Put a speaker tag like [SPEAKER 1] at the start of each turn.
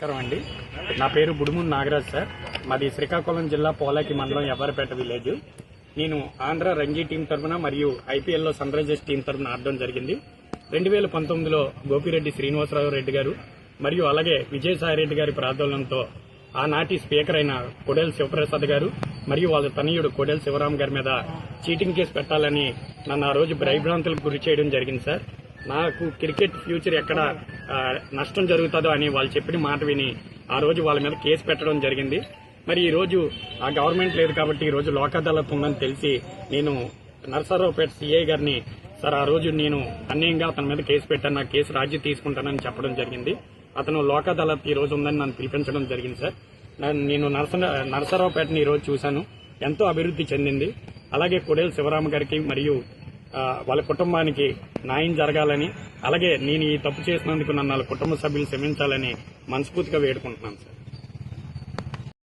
[SPEAKER 1] నమస్కారం అండి. నా పేరు బుడుమూరు నాగరాజ్ సార్. మాది శ్రీకాకుళం జిల్లా పోలాకి మండలం ఎవ్వరపేట విలేజ్. నేను ఆంధ్ర రంజీ టీం తరఫున మరియు ఐపీఎల్లో సన్ రైజర్స్ టీం తరఫున ఆడడం జరిగింది. రెండు వేల పంతొమ్మిదిలో గోపిరెడ్డి శ్రీనివాసరావు రెడ్డి గారు మరియు అలాగే విజయసాయి రెడ్డి గారి ప్రార్థనలతో ఆనాటి స్పీకర్ అయిన కొడేల్ శివప్రసాద్ గారు మరియు వాళ్ళ తనయుడు కొడేల్ శివరాం గారి మీద చీటింగ్ కేసు పెట్టాలని నన్ను ఆ రోజు భయభ్రాంతులకు గురి చేయడం జరిగింది సార్. నాకు క్రికెట్ ఫ్యూచర్ ఎక్కడ నష్టం జరుగుతుందో అని వాళ్ళు చెప్పిన మాట విని ఆ రోజు వాళ్ళ మీద కేసు పెట్టడం జరిగింది. మరి ఈ రోజు ఆ గవర్నమెంట్ లేదు కాబట్టి ఈ రోజు లోక్ అదాలత్ ఉందని తెలిసి నేను నరసరావుపేట సిఐ గారిని సార్ ఆ రోజు నేను అన్యాయంగా అతని మీద కేసు పెట్టాను నా కేసు రాజీ తీసుకుంటానని చెప్పడం జరిగింది. అతను లోక్ అదాలత్ ఈ రోజు ఉందని నన్ను పిలిపించడం జరిగింది సార్. నేను నరస నరసరావుపేటని ఈ రోజు చూశాను. ఎంతో అభివృద్ధి చెందింది. అలాగే కొడేలు శివరామ గారికి మరియు వాళ్ళ కుటుంబానికి న్యాయం జరగాలని అలాగే నేను ఈ తప్పు చేసినందుకు నన్ను వాళ్ళ కుటుంబ సభ్యులు క్షమించాలని మనస్ఫూర్తిగా వేడుకుంటున్నాను సార్.